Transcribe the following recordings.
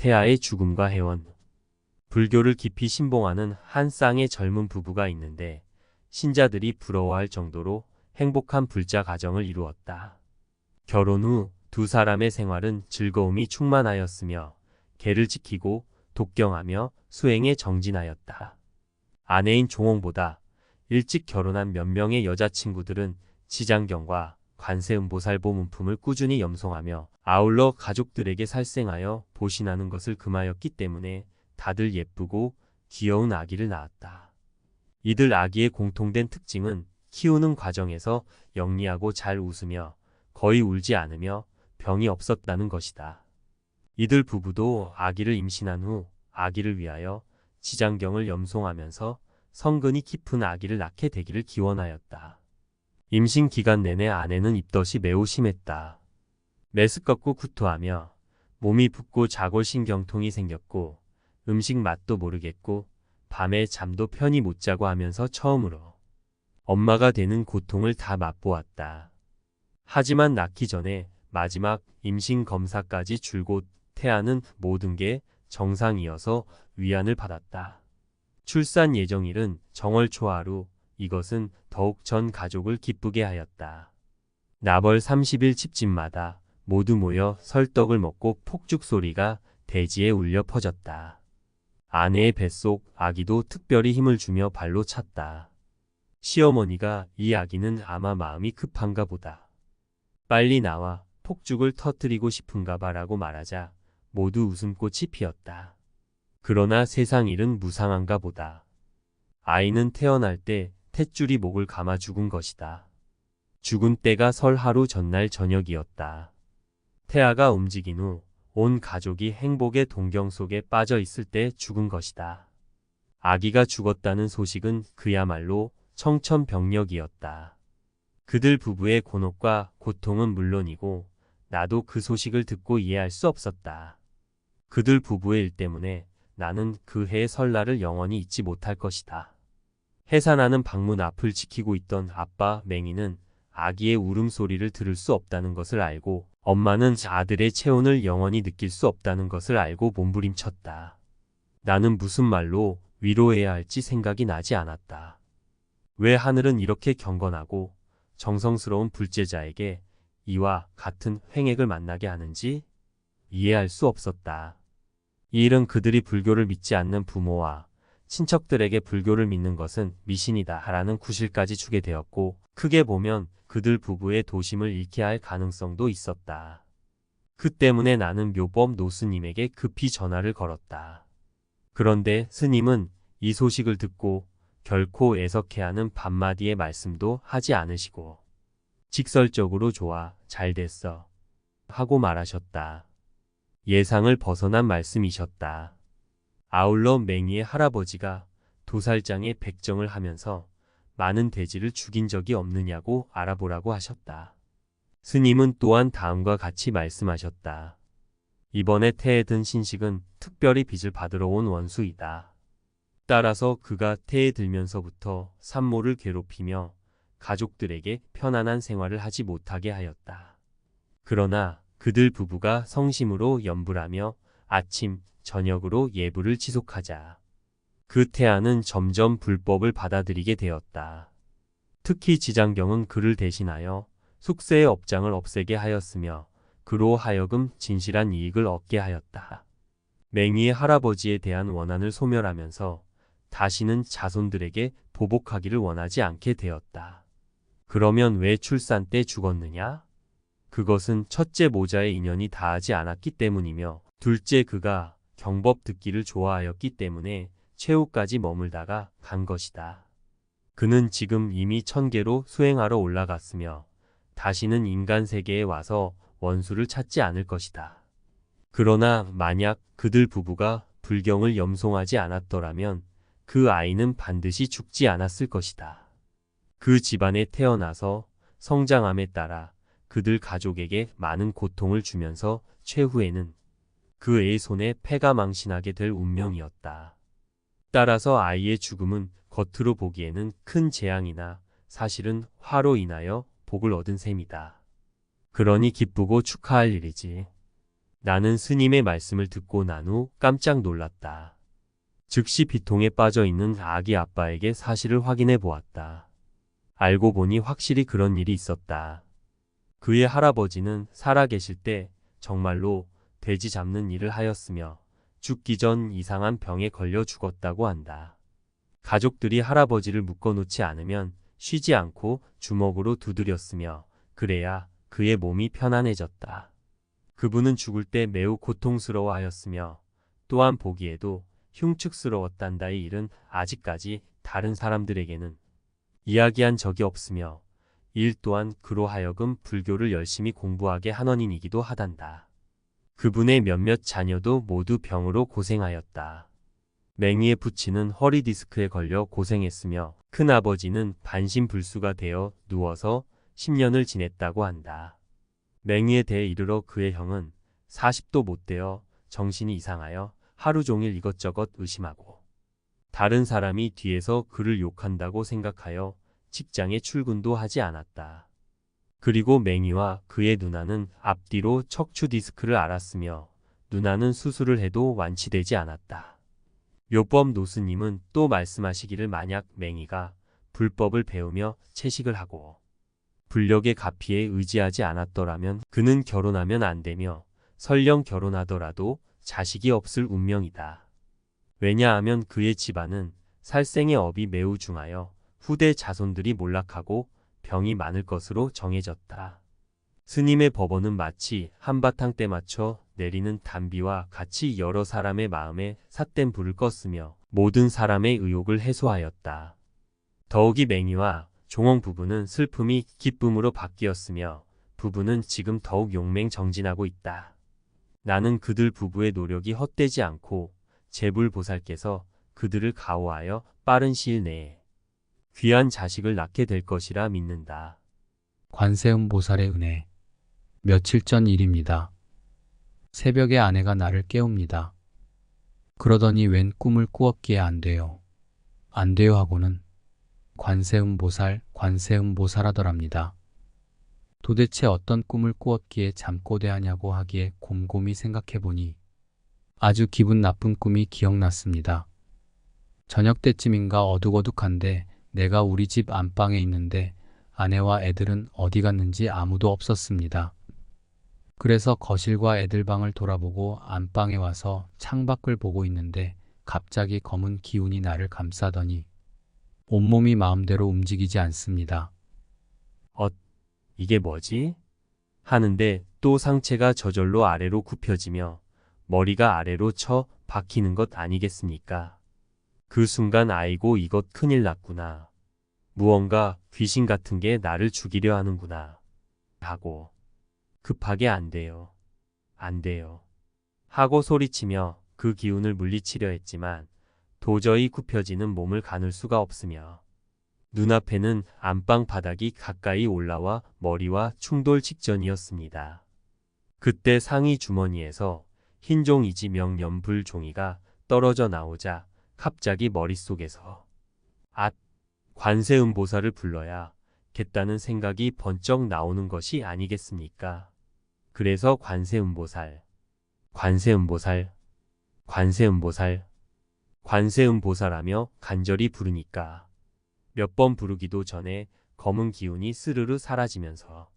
태아의 죽음과 해원. 불교를 깊이 신봉하는 한 쌍의 젊은 부부가 있는데 신자들이 부러워할 정도로 행복한 불자 가정을 이루었다. 결혼 후 두 사람의 생활은 즐거움이 충만하였으며 개를 지키고 독경하며 수행에 정진하였다. 아내인 종홍보다 일찍 결혼한 몇 명의 여자친구들은 지장경과 관세음보살보 문품을 꾸준히 염송하며 아울러 가족들에게 살생하여 보신하는 것을 금하였기 때문에 다들 예쁘고 귀여운 아기를 낳았다. 이들 아기의 공통된 특징은 키우는 과정에서 영리하고 잘 웃으며 거의 울지 않으며 병이 없었다는 것이다. 이들 부부도 아기를 임신한 후 아기를 위하여 지장경을 염송하면서 성근이 깊은 아기를 낳게 되기를 기원하였다. 임신 기간 내내 아내는 입덧이 매우 심했다. 메스껍고 구토하며 몸이 붓고 자골신경통이 생겼고 음식 맛도 모르겠고 밤에 잠도 편히 못 자고 하면서 처음으로 엄마가 되는 고통을 다 맛보았다. 하지만 낳기 전에 마지막 임신 검사까지 줄곧 태아는 모든 게 정상이어서 위안을 받았다. 출산 예정일은 정월 초하루 이것은 더욱 전 가족을 기쁘게 하였다. 나벌 30일 집집마다 모두 모여 설떡을 먹고 폭죽 소리가 대지에 울려 퍼졌다. 아내의 뱃속 아기도 특별히 힘을 주며 발로 찼다. 시어머니가 이 아기는 아마 마음이 급한가 보다. 빨리 나와 폭죽을 터뜨리고 싶은가 봐라고 말하자 모두 웃음꽃이 피었다. 그러나 세상 일은 무상한가 보다. 아이는 태어날 때 탯줄이 목을 감아 죽은 것이다. 죽은 때가 설 하루 전날 저녁이었다. 태아가 움직인 후 온 가족이 행복의 동경 속에 빠져 있을 때 죽은 것이다. 아기가 죽었다는 소식은 그야말로 청천벽력이었다. 그들 부부의 곤혹과 고통은 물론이고 나도 그 소식을 듣고 이해할 수 없었다. 그들 부부의 일 때문에 나는 그 해의 설날을 영원히 잊지 못할 것이다. 해산하는 방문 앞을 지키고 있던 아빠 맹이는 아기의 울음소리를 들을 수 없다는 것을 알고 엄마는 아들의 체온을 영원히 느낄 수 없다는 것을 알고 몸부림쳤다. 나는 무슨 말로 위로해야 할지 생각이 나지 않았다. 왜 하늘은 이렇게 경건하고 정성스러운 불제자에게 이와 같은 횡액을 만나게 하는지 이해할 수 없었다. 이 일은 그들이 불교를 믿지 않는 부모와 친척들에게 불교를 믿는 것은 미신이다 하라는 구실까지 주게 되었고 크게 보면 그들 부부의 도심을 잃게 할 가능성도 있었다. 그 때문에 나는 묘범 노스님에게 급히 전화를 걸었다. 그런데 스님은 이 소식을 듣고 결코 애석해 하는 반마디의 말씀도 하지 않으시고 직설적으로 좋아 잘 됐어 하고 말하셨다. 예상을 벗어난 말씀이셨다. 아울러 맹이의 할아버지가 도살장에 백정을 하면서 많은 돼지를 죽인 적이 없느냐고 알아보라고 하셨다. 스님은 또한 다음과 같이 말씀하셨다. 이번에 태에 든 신식은 특별히 빚을 받으러 온 원수이다. 따라서 그가 태에 들면서부터 산모를 괴롭히며 가족들에게 편안한 생활을 하지 못하게 하였다. 그러나 그들 부부가 성심으로 염불하며 아침, 저녁으로 예불을 지속하자 그 태아는 점점 불법을 받아들이게 되었다. 특히 지장경은 그를 대신하여 숙세의 업장을 없애게 하였으며 그로 하여금 진실한 이익을 얻게 하였다. 맹이의 할아버지에 대한 원한을 소멸하면서 다시는 자손들에게 보복하기를 원하지 않게 되었다. 그러면 왜 출산 때 죽었느냐? 그것은 첫째 모자의 인연이 다하지 않았기 때문이며 둘째 그가 경법 듣기를 좋아하였기 때문에 최후까지 머물다가 간 것이다. 그는 지금 이미 천계로 수행하러 올라갔으며 다시는 인간 세계에 와서 원수를 찾지 않을 것이다. 그러나 만약 그들 부부가 불경을 염송하지 않았더라면 그 아이는 반드시 죽지 않았을 것이다. 그 집안에 태어나서 성장함에 따라 그들 가족에게 많은 고통을 주면서 최후에는 그 애의 손에 폐가 망신하게 될 운명이었다. 따라서 아이의 죽음은 겉으로 보기에는 큰 재앙이나 사실은 화로 인하여 복을 얻은 셈이다. 그러니 기쁘고 축하할 일이지. 나는 스님의 말씀을 듣고 난 후 깜짝 놀랐다. 즉시 비통에 빠져 있는 아기 아빠에게 사실을 확인해 보았다. 알고 보니 확실히 그런 일이 있었다. 그의 할아버지는 살아계실 때 정말로 돼지 잡는 일을 하였으며 죽기 전 이상한 병에 걸려 죽었다고 한다. 가족들이 할아버지를 묶어놓지 않으면 쉬지 않고 주먹으로 두드렸으며 그래야 그의 몸이 편안해졌다. 그분은 죽을 때 매우 고통스러워 하였으며 또한 보기에도 흉측스러웠단다. 이 일은 아직까지 다른 사람들에게는 이야기한 적이 없으며 일 또한 그로 하여금 불교를 열심히 공부하게 한 원인이기도 하단다. 그분의 몇몇 자녀도 모두 병으로 고생하였다. 맹이의 부친은 허리 디스크에 걸려 고생했으며 큰아버지는 반신불수가 되어 누워서 10년을 지냈다고 한다. 맹이에 대해 이르러 그의 형은 40도 못 되어 정신이 이상하여 하루 종일 이것저것 의심하고 다른 사람이 뒤에서 그를 욕한다고 생각하여 직장에 출근도 하지 않았다. 그리고 맹이와 그의 누나는 앞뒤로 척추 디스크를 앓았으며 누나는 수술을 해도 완치되지 않았다. 요법 노스님은 또 말씀하시기를 만약 맹이가 불법을 배우며 채식을 하고 불력의 가피에 의지하지 않았더라면 그는 결혼하면 안 되며 설령 결혼하더라도 자식이 없을 운명이다. 왜냐하면 그의 집안은 살생의 업이 매우 중하여 후대 자손들이 몰락하고 병이 많을 것으로 정해졌다. 스님의 법원은 마치 한바탕 때 맞춰 내리는 단비와 같이 여러 사람의 마음에 삿된 불을 껐으며 모든 사람의 의욕을 해소하였다. 더욱이 맹이와 종홍 부부는 슬픔이 기쁨으로 바뀌었으며 부부는 지금 더욱 용맹정진하고 있다. 나는 그들 부부의 노력이 헛되지 않고 제불보살께서 그들을 가호하여 빠른 시일 내에 귀한 자식을 낳게 될 것이라 믿는다. 관세음 보살의 은혜. 며칠 전 일입니다. 새벽에 아내가 나를 깨웁니다. 그러더니 웬 꿈을 꾸었기에 안 돼요. 안 돼요 하고는 관세음 보살, 관세음 보살 하더랍니다. 도대체 어떤 꿈을 꾸었기에 잠꼬대하냐고 하기에 곰곰이 생각해 보니 아주 기분 나쁜 꿈이 기억났습니다. 저녁 때쯤인가 어둑어둑한데 내가 우리 집 안방에 있는데 아내와 애들은 어디 갔는지 아무도 없었습니다. 그래서 거실과 애들 방을 돌아보고 안방에 와서 창밖을 보고 있는데 갑자기 검은 기운이 나를 감싸더니 온몸이 마음대로 움직이지 않습니다. 이게 뭐지? 하는데 또 상체가 저절로 아래로 굽혀지며 머리가 아래로 쳐 박히는 것 아니겠습니까? 그 순간 아이고 이것 큰일 났구나. 무언가 귀신 같은 게 나를 죽이려 하는구나. 하고 급하게 안 돼요. 안 돼요. 하고 소리치며 그 기운을 물리치려 했지만 도저히 굽혀지는 몸을 가눌 수가 없으며 눈앞에는 안방 바닥이 가까이 올라와 머리와 충돌 직전이었습니다. 그때 상의 주머니에서 흰 종이지 명연불 종이가 떨어져 나오자 갑자기 머릿속에서 앗 관세음보살을 불러야 겠다는 생각이 번쩍 나오는 것이 아니겠습니까? 그래서 관세음보살, 관세음보살, 관세음보살, 관세음보살하며 간절히 부르니까 몇 번 부르기도 전에 검은 기운이 스르르 사라지면서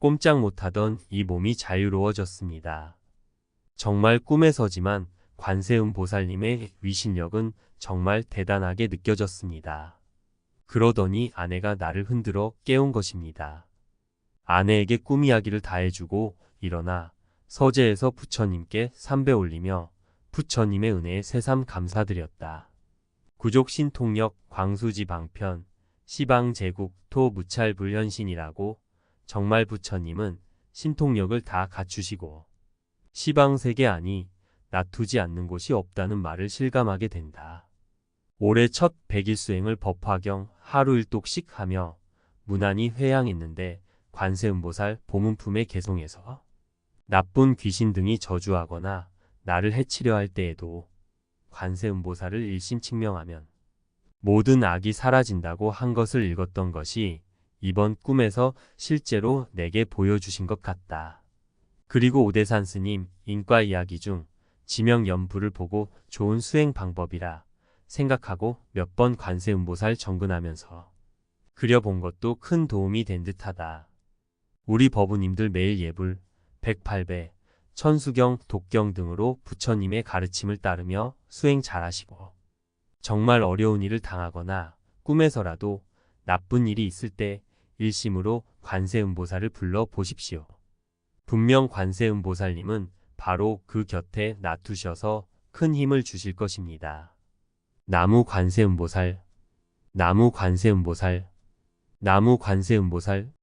꼼짝 못하던 이 몸이 자유로워졌습니다. 정말 꿈에서지만 관세음 보살님의 위신력은 정말 대단하게 느껴졌습니다. 그러더니 아내가 나를 흔들어 깨운 것입니다. 아내에게 꿈 이야기를 다 해주고 일어나 서재에서 부처님께 삼배 올리며 부처님의 은혜에 새삼 감사드렸다. 구족 신통력 광수지 방편 시방 제국 토 무찰 불현신이라고 정말 부처님은 신통력을 다 갖추시고 시방 세계 아니 놔두지 않는 곳이 없다는 말을 실감하게 된다. 올해 첫 백일 수행을 법화경 하루 일독씩 하며 무난히 회양했는데 관세음보살 보문품에 개송해서 나쁜 귀신 등이 저주하거나 나를 해치려 할 때에도 관세음보살을 일심칙명하면 모든 악이 사라진다고 한 것을 읽었던 것이 이번 꿈에서 실제로 내게 보여주신 것 같다. 그리고 오대산 스님 인과 이야기 중 지명 연부를 보고 좋은 수행 방법이라 생각하고 몇 번 관세음보살 정근하면서 그려본 것도 큰 도움이 된 듯하다. 우리 법우님들 매일 예불, 108배, 천수경, 독경 등으로 부처님의 가르침을 따르며 수행 잘하시고 정말 어려운 일을 당하거나 꿈에서라도 나쁜 일이 있을 때 일심으로 관세음보살을 불러 보십시오. 분명 관세음보살님은 바로 그 곁에 놔두셔서 큰 힘을 주실 것입니다. 나무 관세음보살, 나무 관세음보살, 나무 관세음보살,